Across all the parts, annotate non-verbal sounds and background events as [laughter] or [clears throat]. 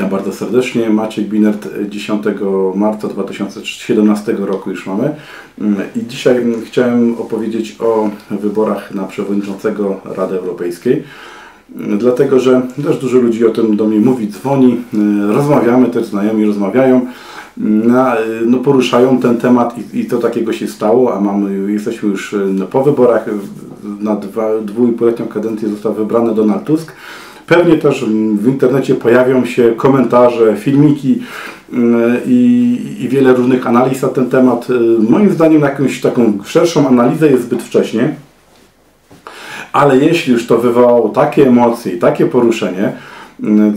Witam bardzo serdecznie. Maciek Binert 10 marca 2017 roku już mamy. I dzisiaj chciałem opowiedzieć o wyborach na przewodniczącego Rady Europejskiej. Dlatego, że też dużo ludzi o tym do mnie mówi, dzwoni, rozmawiamy, też znajomi rozmawiają, no, poruszają ten temat i, i to takiego się stało, a mamy, jesteśmy już po wyborach, na dwa, dwuipółletnią kadencję został wybrany Donald Tusk. Pewnie też w internecie pojawią się komentarze, filmiki mm, i, i, wiele różnych analiz na ten temat. Moim zdaniem na jakąś taką szerszą analizę jest zbyt wcześnie. Ale jeśli już to wywołało takie emocje i takie poruszenie,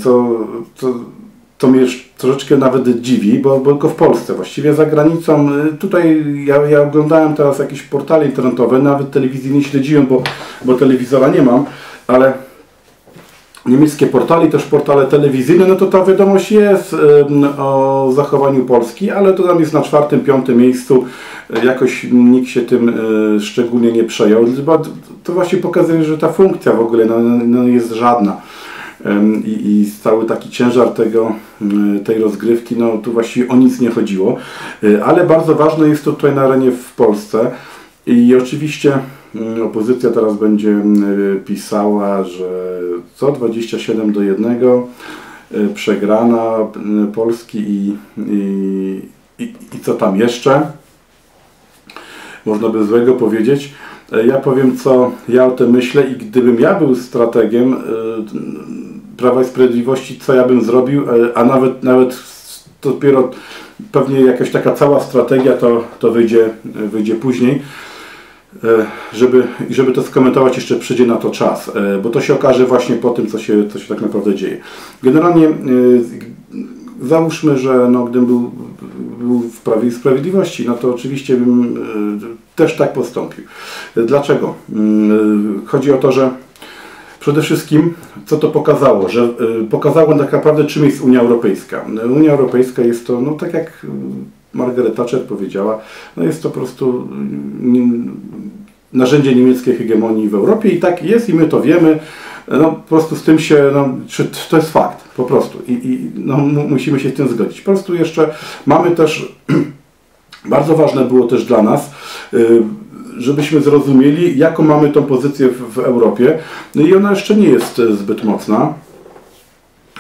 to, to, to mnie troszeczkę nawet dziwi, bo, bo tylko w Polsce, właściwie za granicą. Y, tutaj ja, ja oglądałem teraz jakieś portale internetowe, nawet telewizji nie śledziłem, bo, bo telewizora nie mam, ale niemieckie portale, też portale telewizyjne, no to ta wiadomość jest o zachowaniu Polski, ale to tam jest na czwartym, piątym miejscu. Jakoś nikt się tym e, szczególnie nie przejął. To właśnie pokazuje, że ta funkcja w ogóle no, no jest żadna. I, I cały taki ciężar tego, tej rozgrywki, no tu właściwie o nic nie chodziło. E, ale bardzo ważne jest to tutaj na arenie w Polsce. I oczywiście opozycja teraz będzie mm, pisała, że co 27 do 1 y, przegrana y, Polski i, i, i, i co tam jeszcze. Można by złego powiedzieć. E, ja powiem, co ja o tym myślę i gdybym ja był strategiem y, Prawa i Sprawiedliwości, co ja bym zrobił, e, a nawet, nawet dopiero pewnie jakaś taka cała strategia to, to wyjdzie, wyjdzie później. E, żeby, żeby to skomentować, jeszcze przyjdzie na to czas, e, bo to się okaże właśnie po tym, co się, co się tak naprawdę dzieje. Generalnie e, załóżmy, że no, gdybym był, był w Prawie i Sprawiedliwości, no to oczywiście bym też tak postąpił. Dlaczego? Chodzi o to, że przede wszystkim, co to pokazało? Że pokazało tak naprawdę, czym jest Unia Europejska. Unia Europejska jest to, no tak jak Margaret Thatcher powiedziała, no jest to po prostu mm, narzędzie niemieckiej hegemonii w Europie i tak jest i my to wiemy. No, po prostu z tym się, no, to jest fakt, po prostu. I, i no, musimy się z tym zgodzić. Po prostu jeszcze mamy też, [clears throat] bardzo ważne było też dla nas, y, żebyśmy zrozumieli, jaką mamy tą pozycję w, w Europie. No i ona jeszcze nie jest zbyt mocna.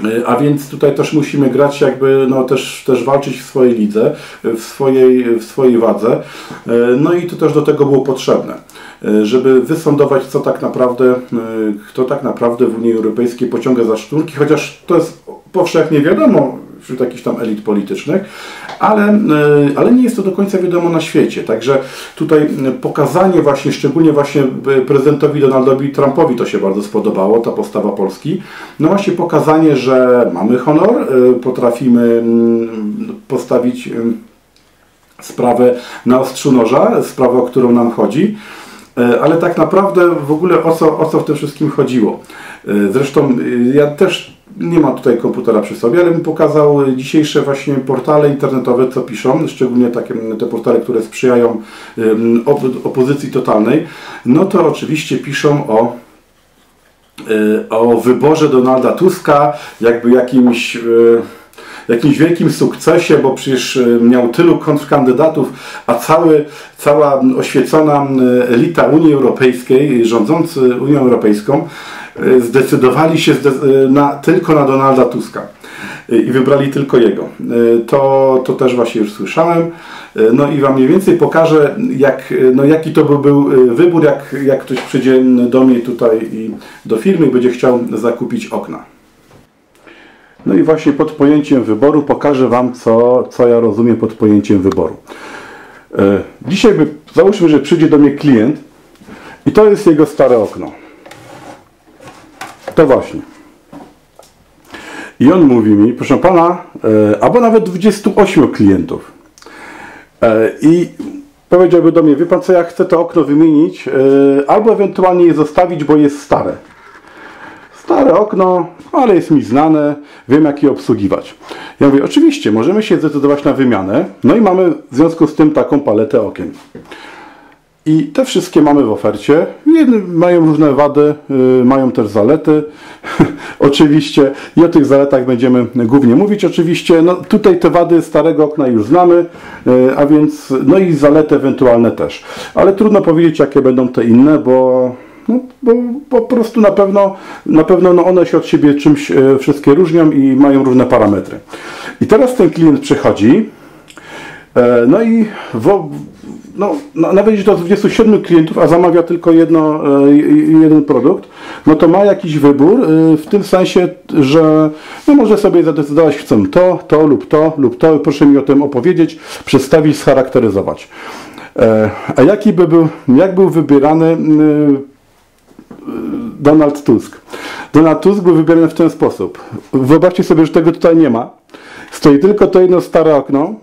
E, a więc tutaj też musimy grać jakby, no też, też walczyć w swojej lidze, w swojej, w swojej wadze. E, no i to też do tego było potrzebne, e, żeby wysądować co tak naprawdę, kto tak naprawdę w Unii Europejskiej pociąga za szturki, chociaż to jest powszechnie wiadomo, wśród jakichś tam elit politycznych, ale, e, ale nie jest to do końca wiadomo na świecie. Także tutaj pokazanie właśnie, szczególnie właśnie prezydentowi Donaldowi Trumpowi to się bardzo spodobało, ta postawa Polski. No właśnie pokazanie, że mamy honor, e, potrafimy postawić sprawę na ostrzu noża, sprawę, o którą nam chodzi. E, ale tak naprawdę w ogóle o co, o co w tym wszystkim chodziło. Zresztą ja też nie mam tutaj komputera przy sobie, ale bym pokazał dzisiejsze właśnie portale internetowe, co piszą, szczególnie takie te portale, które sprzyjają opozycji totalnej, no to oczywiście piszą o y, o wyborze Donalda Tuska, jakby jakimś y, jakimś wielkim sukcesie, bo przecież y, miał tylu kontrkandydatów, a cały, cała oświecona elita Unii Europejskiej, rządzący Unią Europejską, E, zdecydowali się e, na, tylko na Donalda Tuska e, i wybrali tylko jego. To, to też właśnie już słyszałem. No i Wam mniej więcej pokażę, jak, no jaki to by był wybór, jak, jak ktoś przyjdzie do mnie tutaj i do firmy i będzie chciał zakupić okna. No i właśnie pod pojęciem wyboru pokażę Wam, co, co ja rozumiem pod pojęciem wyboru. Dzisiaj by, załóżmy, że przyjdzie do mnie klient i to jest jego stare okno. To właśnie. I on mówi mi, proszę pana, e, albo nawet 28 klientów. E, I powiedziałby do mnie, wie pan co, ja chcę to okno wymienić, e, albo ewentualnie je zostawić, bo jest stare. Stare okno, ale jest mi znane, wiem jak je obsługiwać. Ja mówię, oczywiście, możemy się zdecydować na wymianę, no i mamy w związku z tym taką paletę okien. I te wszystkie mamy w ofercie. Jedne mają różne wady, y, mają też zalety. [laughs] oczywiście i o tych zaletach będziemy głównie mówić. Oczywiście no, tutaj te wady starego okna już znamy, y, a więc no i zalety ewentualne też. Ale trudno powiedzieć jakie będą te inne, bo no, bo po prostu na pewno, na pewno no one się od siebie czymś y, wszystkie różnią i mają różne parametry. I teraz ten klient przychodzi, e, no i w, no, nawet jeśli to 27 klientów, a zamawia tylko jedno, e, jeden produkt, no to ma jakiś wybór e, w tym sensie, że no może sobie zadecydować, chcę to, to lub to lub to, proszę mi o tym opowiedzieć, przedstawić, scharakteryzować. E, a jaki by był, jak był wybierany Donald Tusk? Donald Tusk był wybierany w ten sposób. Wyobraźcie sobie, że tego tutaj nie ma. Stoi tylko to jedno stare okno,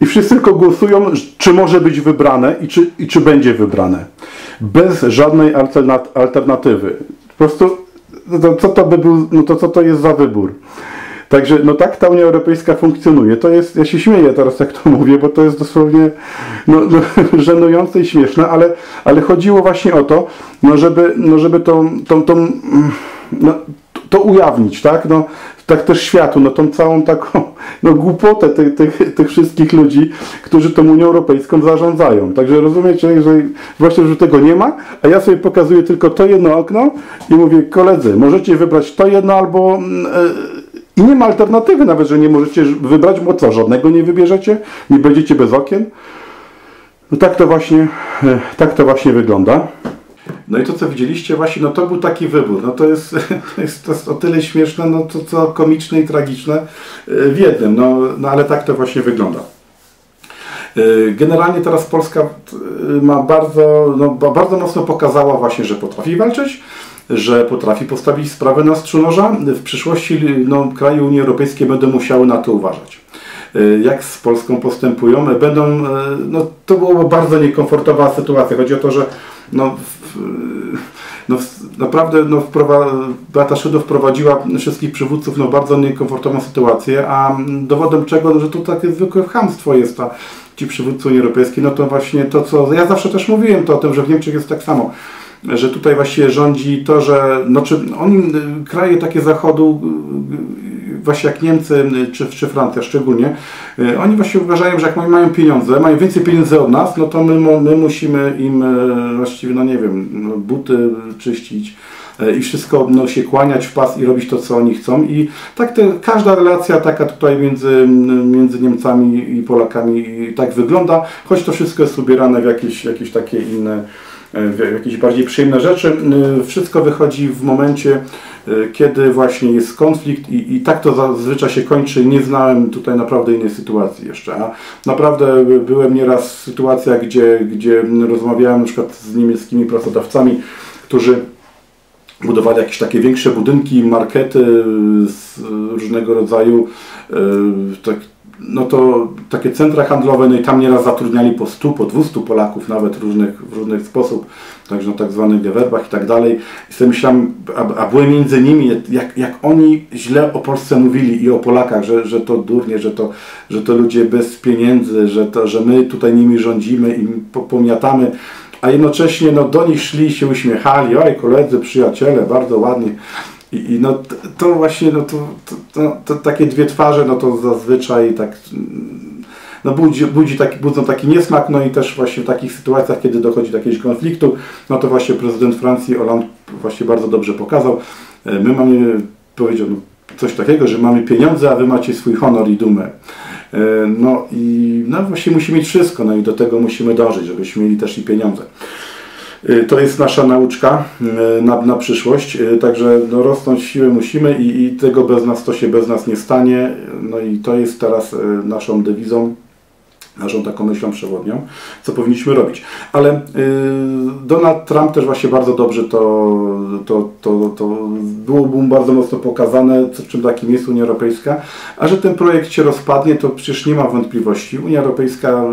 i wszyscy tylko głosują, czy może być wybrane i czy, i czy będzie wybrane. Bez żadnej alternatywy. Po prostu, no co to by był, no to co to jest za wybór? Także no tak ta Unia Europejska funkcjonuje. To jest, ja się śmieję teraz jak to [laughs] mówię, bo to jest dosłownie no, no, [laughs] żenujące i śmieszne, ale, ale chodziło właśnie o to, no żeby, no żeby tą, tą, tą no, to ujawnić, tak? No, tak też światu, no tą całą taką no, głupotę tych, tych, tych wszystkich ludzi, którzy tą Unią Europejską zarządzają. Także rozumiecie, że właśnie, że tego nie ma, a ja sobie pokazuję tylko to jedno okno i mówię, koledzy, możecie wybrać to jedno albo... Yy, i nie ma alternatywy nawet, że nie możecie wybrać, bo co, żadnego nie wybierzecie? Nie będziecie bez okien? No tak to właśnie, e, tak to właśnie wygląda. No i to, co widzieliście właśnie, no to był taki wybór. No to jest, [laughs] to jest, to jest o tyle śmieszne, no to co komiczne i tragiczne e, w jednym. No, no ale tak to właśnie wygląda. E, generalnie teraz Polska e, ma bardzo, no, bardzo mocno pokazała właśnie, że potrafi walczyć, że potrafi postawić sprawę na strzunoża. W przyszłości no, kraje Unii Europejskiej będą musiały na to uważać. Jak z Polską postępują, będą, no to byłoby bardzo niekomfortowa sytuacja. Chodzi o to, że no, no, naprawdę no, Beata Szydło wprowadziła wszystkich przywódców no, bardzo niekomfortową sytuację, a dowodem czego, no, że to takie zwykłe chamstwo jest, a ci przywódcy Unii Europejskiej, no to właśnie to, co ja zawsze też mówiłem to o tym, że w Niemczech jest tak samo że tutaj właściwie rządzi to, że no, czy oni, kraje takie zachodu, właśnie jak Niemcy czy, czy Francja szczególnie, y, oni właśnie uważają, że jak mają pieniądze, mają więcej pieniędzy od nas, no to my, my musimy im e, właściwie, no nie wiem, no, buty czyścić e, i wszystko no, się kłaniać w pas i robić to, co oni chcą. I tak te, każda relacja taka tutaj między, między Niemcami i Polakami tak wygląda, choć to wszystko jest ubierane w jakieś, jakieś takie inne E, jakieś bardziej przyjemne rzeczy. E, wszystko wychodzi w momencie, e, kiedy właśnie jest konflikt i, i tak to zazwyczaj się kończy. Nie znałem tutaj naprawdę innej sytuacji jeszcze. A naprawdę byłem nieraz w sytuacjach, gdzie, gdzie rozmawiałem na przykład z niemieckimi pracodawcami, którzy budowali jakieś takie większe budynki, markety z różnego rodzaju, tak, no to takie centra handlowe, no i tam nieraz zatrudniali po 100, po 200 Polaków nawet różnych, w różnych sposób, także na tak zwanych gewerbach i tak dalej. I sobie myślałem, a, a byłem między nimi, jak, jak oni źle o Polsce mówili i o Polakach, że, że to durnie, że to, że to ludzie bez pieniędzy, że, to, że my tutaj nimi rządzimy i pomiatamy a jednocześnie no, do nich szli się uśmiechali, oj koledzy, przyjaciele, bardzo ładnie. I, i no to właśnie, no to, to, to, to, takie dwie twarze, no to zazwyczaj tak no budzi, budzi taki, budzą taki niesmak, no i też właśnie w takich sytuacjach, kiedy dochodzi do jakiegoś konfliktu, no to właśnie prezydent Francji Hollande właśnie bardzo dobrze pokazał. E, my mamy, powiedział no, coś takiego, że mamy pieniądze, a wy macie swój honor i dumę. E, no i no właśnie musimy mieć wszystko, no i do tego musimy dążyć, żebyśmy mieli też i pieniądze. Y, to jest nasza nauczka y, na, na przyszłość, y, także no, rosnąć siłę musimy i, i tego bez nas to się bez nas nie stanie. No i to jest teraz naszą dewizą naszą taką myślą przewodnią, co powinniśmy robić. Ale y, Donald Trump też właśnie bardzo dobrze to, to, to, to było mu bardzo mocno pokazane, co, czym takim jest Unia Europejska, a że ten projekt się rozpadnie, to przecież nie ma wątpliwości. Unia Europejska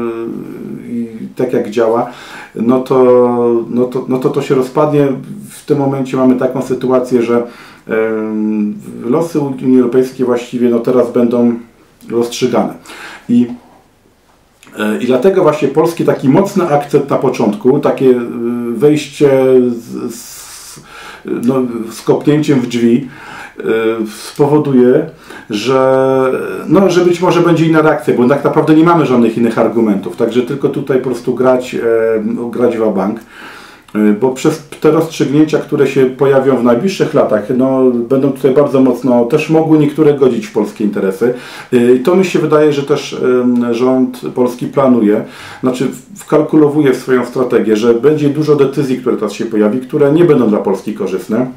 tak jak działa, no to, no, to, no to to się rozpadnie. W tym momencie mamy taką sytuację, że losy Unii Europejskiej właściwie no teraz będą rozstrzygane. I E, I dlatego właśnie polski taki mocny akcent na początku, takie e, wejście z, z, no, z kopnięciem w drzwi e, spowoduje, że, no, że być może będzie inna reakcja, bo tak naprawdę nie mamy żadnych innych argumentów, także tylko tutaj po prostu grać, grać w bank. Y, bo przez te rozstrzygnięcia, które się pojawią w najbliższych latach, no, będą tutaj bardzo mocno, też mogły niektóre godzić w polskie interesy. Y, I to mi się wydaje, że też rząd polski planuje, znaczy wkalkulowuje w swoją strategię, że będzie dużo decyzji, które teraz się pojawi, które nie będą dla Polski korzystne.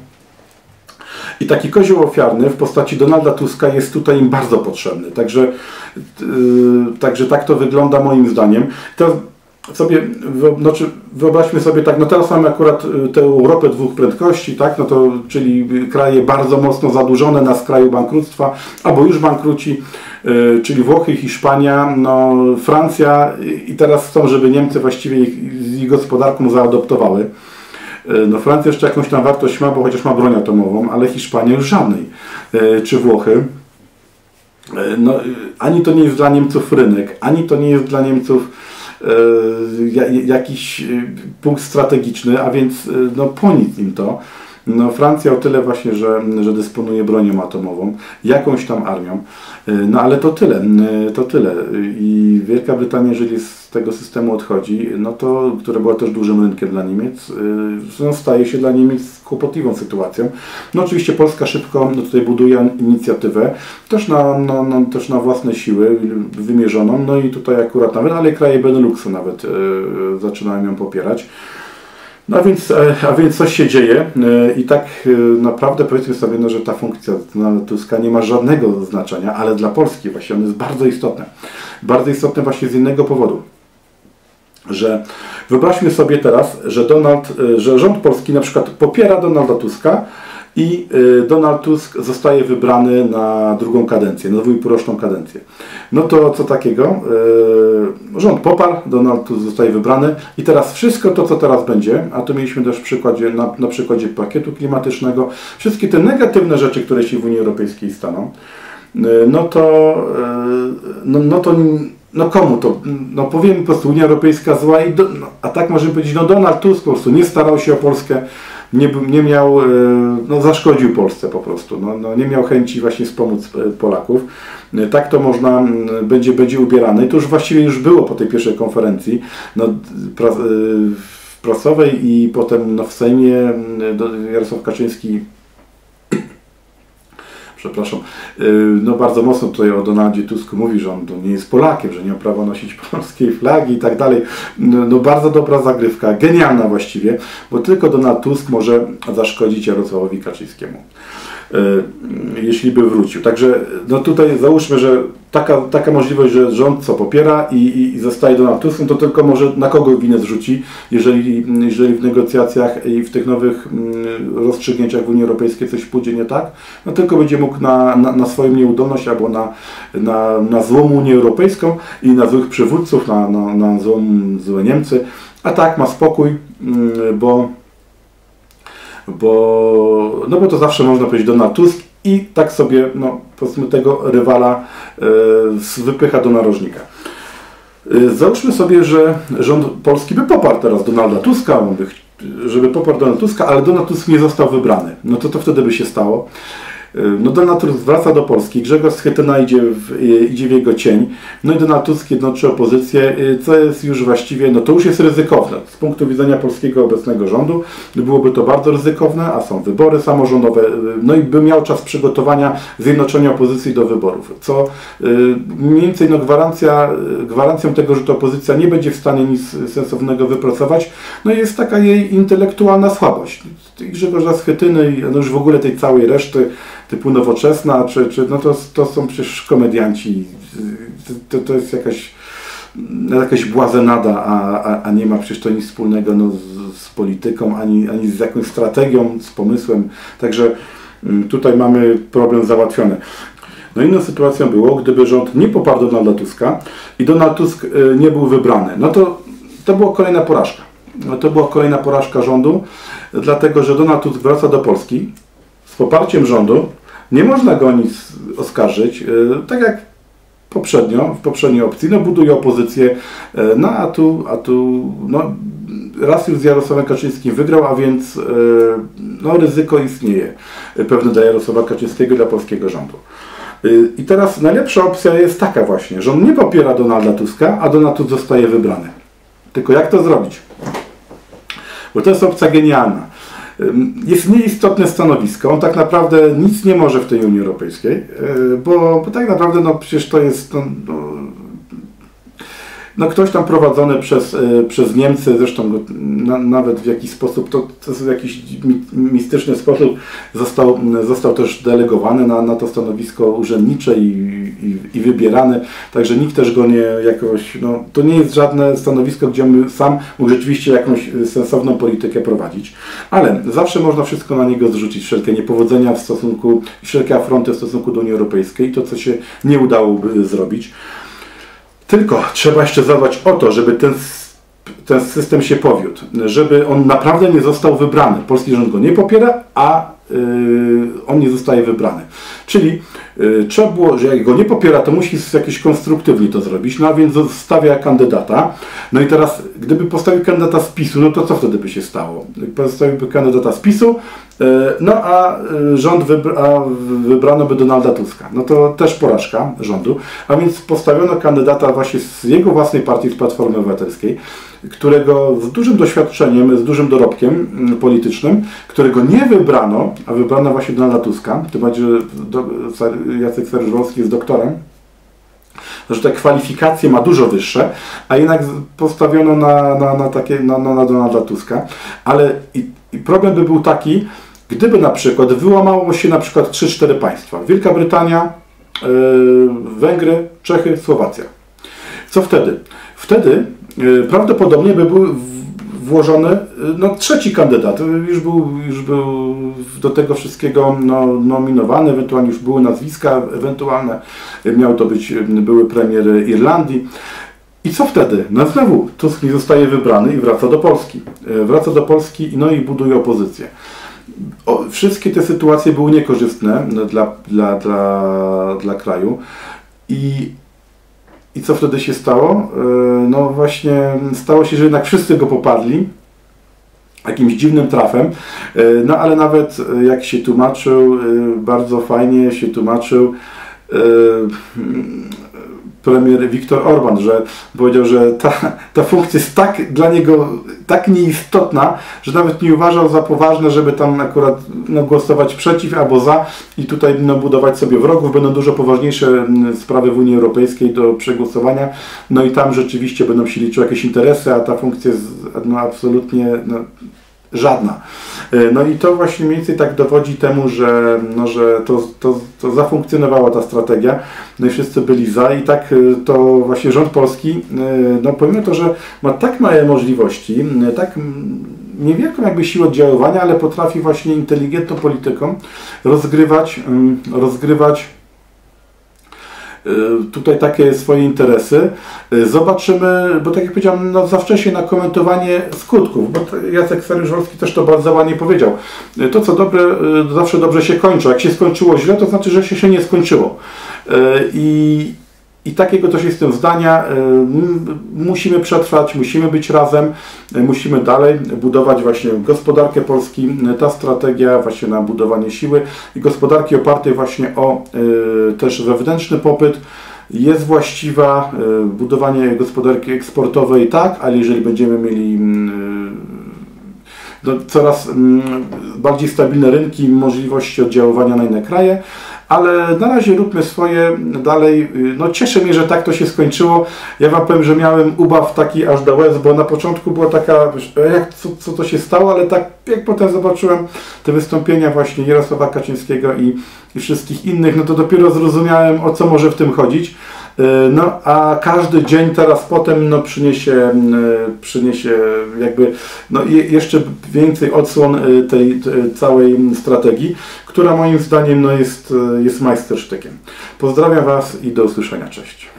I taki kozioł ofiarny w postaci Donalda Tuska jest tutaj im bardzo potrzebny. Także, yy, także tak to wygląda moim zdaniem. To sobie, znaczy wyobraźmy sobie tak, no teraz mamy akurat y, tę Europę dwóch prędkości, tak, no to, czyli kraje bardzo mocno zadłużone na skraju bankructwa, albo już bankruci, y, czyli Włochy, Hiszpania, no Francja i teraz chcą, żeby Niemcy właściwie ich, z ich gospodarką zaadoptowały. Y, no Francja jeszcze jakąś tam wartość ma, bo chociaż ma broń atomową, ale Hiszpania już żadnej. Czy Włochy. No, ani to nie jest dla Niemców rynek, ani to nie jest dla Niemców jakiś e, punkt strategiczny, a więc e, no, po nic im to. No, Francja o tyle właśnie, że, że dysponuje bronią atomową, jakąś tam armią, no ale to tyle, to tyle. I Wielka Brytania, jeżeli z tego systemu odchodzi, no to, które było też dużym rynkiem dla Niemiec, no, staje się dla Niemiec kłopotliwą sytuacją. No oczywiście Polska szybko no, tutaj buduje inicjatywę, też na, na, na, też na własne siły wymierzoną, no i tutaj akurat nawet, ale kraje Beneluxu nawet yy, zaczynają ją popierać. No a więc, e, a więc coś się dzieje e, i tak e, naprawdę powiedzmy sobie, no, że ta funkcja Donalda Tuska nie ma żadnego znaczenia, ale dla Polski właśnie on jest bardzo istotny. Bardzo istotny właśnie z innego powodu. Że wyobraźmy sobie teraz, że, Donald, że rząd polski na przykład popiera Donalda Tuska, i y, Donald Tusk zostaje wybrany na drugą kadencję, na dwójporoczną kadencję. No to co takiego? Y, rząd poparł, Donald Tusk zostaje wybrany i teraz wszystko to, co teraz będzie, a tu mieliśmy też przykładzie, na, na przykładzie pakietu klimatycznego, wszystkie te negatywne rzeczy, które się w Unii Europejskiej staną, y, no to, no, no to no komu to? No powiem po prostu Unia Europejska zła i do, no, a tak możemy powiedzieć, no Donald Tusk po prostu nie starał się o Polskę, nie, nie miał, e, no zaszkodził Polsce po prostu, no, no nie miał chęci właśnie wspomóc e, Polaków. E, tak to można, będzie, będzie ubierany. To już właściwie już było po tej pierwszej konferencji no, pra, prasowej i potem no, w Sejmie Jarosław Kaczyński przepraszam, y, no bardzo mocno tutaj o Donaldzie Tusku mówi, że on nie jest Polakiem, że nie ma prawa nosić [laughs] polskiej flagi i tak dalej. No, no bardzo dobra zagrywka, genialna właściwie, bo tylko Donald Tusk może zaszkodzić Jarosławowi Kaczyńskiemu. E, jeśli by wrócił. Także no tutaj załóżmy, że taka, taka możliwość, że rząd co popiera i, i, i zostaje Donald Tusk, no to tylko może na kogo winę zrzuci, jeżeli, jeżeli w negocjacjach i w tych nowych mm, rozstrzygnięciach w Unii Europejskiej coś pójdzie nie tak, no tylko będzie mógł na, na, na swoją nieudolność albo na, na, na złą Unię Europejską i na złych przywódców, na, na, na złą, złe Niemcy, a tak ma spokój, mm, bo bo, no bo to zawsze można powiedzieć Donald Tusk i tak sobie, no powiedzmy tego rywala e, wypycha do narożnika. E, załóżmy sobie, że rząd polski by poparł teraz Donalda Tuska, by, żeby poparł Donalda Tuska, ale Donald Tusk nie został wybrany. No to to wtedy by się stało. E, no Donald Tusk wraca do Polski, Grzegorz Schetyna idzie w, idzie w jego cień, no i Donald Tusk jednoczy opozycję, e, co jest już właściwie, no to już jest ryzykowne. Z punktu widzenia polskiego obecnego rządu byłoby to bardzo ryzykowne, a są wybory samorządowe, no i by miał czas przygotowania zjednoczenia opozycji do wyborów, co mniej więcej no gwarancja, gwarancją tego, że ta opozycja nie będzie w stanie nic sensownego wypracować, no jest taka jej intelektualna słabość. Grzegorza Schetyny i no już w ogóle tej całej reszty typu nowoczesna, czy, czy no to, to są przecież komedianci. To, to jest jakaś, jakaś błazenada, a, a, a nie ma przecież to nic wspólnego no, z, z polityką, ani, ani z jakąś strategią, z pomysłem. Także mm, tutaj mamy problem załatwiony. No inną sytuacją było, gdyby rząd nie poparł Donalda Tuska i Donald Tusk y, nie był wybrany. No to to była kolejna porażka. No to była kolejna porażka rządu, dlatego że Donald Tusk wraca do Polski z poparciem rządu, nie można go nic oskarżyć. E, tak jak poprzednio, w poprzedniej opcji, no buduje opozycję, no a tu, a tu no, raz już z Jarosławem Kaczyńskim wygrał, a więc no, ryzyko istnieje pewne dla Jarosława Kaczyńskiego i dla polskiego rządu. I teraz najlepsza opcja jest taka właśnie, że on nie popiera Donalda Tuska, a Donald Tusk zostaje wybrany. Tylko jak to zrobić? Bo to jest opcja genialna. Jest nieistotne stanowisko. On tak naprawdę nic nie może w tej Unii Europejskiej, bo, bo tak naprawdę no, przecież to jest no, no, ktoś tam prowadzony przez, e, przez Niemcy, zresztą na, nawet w jakiś sposób, to, to w jakiś mistyczny sposób został, został też delegowany na, na to stanowisko urzędnicze i, i, i wybierany, także nikt też go nie jakoś, no to nie jest żadne stanowisko, gdzie my sam mógł rzeczywiście jakąś sensowną politykę prowadzić, ale zawsze można wszystko na niego zrzucić, wszelkie niepowodzenia w stosunku, wszelkie afronty w stosunku do Unii Europejskiej, to co się nie udałoby zrobić. Tylko trzeba jeszcze zadbać o to, żeby ten, ten system się powiódł, żeby on naprawdę nie został wybrany. Polski rząd go nie popiera, a yy, on nie zostaje wybrany. Czyli trzeba było, że jak go nie popiera, to musi jakiś konstruktywnie to zrobić, no a więc zostawia kandydata. No i teraz, gdyby postawił kandydata z PiSu, no to co wtedy by się stało? Postawiłby kandydata z PiSu, E, no a e, rząd wybra, a wybrano by Donalda Tuska. No to też porażka rządu. A więc postawiono kandydata właśnie z jego własnej partii, z Platformy Obywatelskiej, którego z dużym doświadczeniem, z dużym dorobkiem mm, politycznym, którego nie wybrano, a wybrano właśnie Donalda Tuska. Tym bardziej, że Jacek Saryusz-Wolski jest doktorem że te kwalifikacje ma dużo wyższe, a jednak postawiono na, na, na, takie, na, na Donalda Tuska. Ale i, i problem by był taki, Gdyby na przykład wyłamało się na przykład 3-4 państwa, Wielka Brytania, yy, Węgry, Czechy, Słowacja. Co wtedy? Wtedy prawdopodobnie by był włożony yy, no, trzeci kandydat. Już był, już był do tego wszystkiego no, nominowany, ewentualnie już były nazwiska ewentualne. Miał to być były premier Irlandii. I co wtedy? No znowu Tusk nie zostaje wybrany i wraca do Polski. Wraca do Polski no i buduje opozycję o, wszystkie te sytuacje były niekorzystne dla, dla, dla, dla kraju. I, I co wtedy się stało? E, no właśnie stało się, że jednak wszyscy go popadli jakimś dziwnym trafem, e, no ale nawet e, jak się tłumaczył, bardzo fajnie się tłumaczył premier Viktor Orban, że powiedział, że ta, ta funkcja jest tak dla niego tak nieistotna, że nawet nie uważał za poważne, żeby tam akurat no, głosować przeciw albo za i tutaj no, budować sobie wrogów. Będą dużo poważniejsze sprawy w Unii Europejskiej do przegłosowania. No i tam rzeczywiście będą się liczyły jakieś interesy, a ta funkcja jest no, absolutnie no, żadna. E, no i to właśnie mniej więcej tak dowodzi temu, że, no, że to, to, to zafunkcjonowała ta strategia, no i wszyscy byli za i tak e, to właśnie rząd polski, e, no pomimo to, że ma tak małe możliwości, tak niewielką jakby siłę oddziaływania, ale potrafi właśnie inteligentną polityką rozgrywać, rozgrywać tutaj takie swoje interesy. Y, zobaczymy, bo tak jak powiedziałem, no za wcześnie na komentowanie skutków, bo Jacek Saryżowski też to bardzo ładnie powiedział. Y, to, co dobre, zawsze dobrze się kończy. Jak się skończyło źle, to znaczy, że się, się nie skończyło. I i takiego też jestem zdania. E, musimy przetrwać, musimy być razem, e, musimy dalej budować właśnie gospodarkę Polski. E, ta strategia właśnie na budowanie siły i gospodarki opartej właśnie o też wewnętrzny popyt jest właściwa. Budowanie gospodarki eksportowej tak, ale jeżeli będziemy mieli no, coraz bardziej stabilne rynki, możliwości oddziaływania na inne kraje, ale na razie róbmy swoje dalej. No cieszę mnie, że tak to się skończyło. Ja Wam powiem, że miałem ubaw taki aż do łez, bo na początku była taka, jak, co, co to się stało, ale tak jak potem zobaczyłem te wystąpienia właśnie Jarosława Kaczyńskiego i, i wszystkich innych, no to dopiero zrozumiałem o co może w tym chodzić. E, no, a każdy dzień teraz potem no, przyniesie, e, przyniesie jakby no, jeszcze więcej odsłon tej, tej całej strategii, która moim zdaniem no, jest, jest majstersztykiem. Pozdrawiam Was i do usłyszenia. Cześć.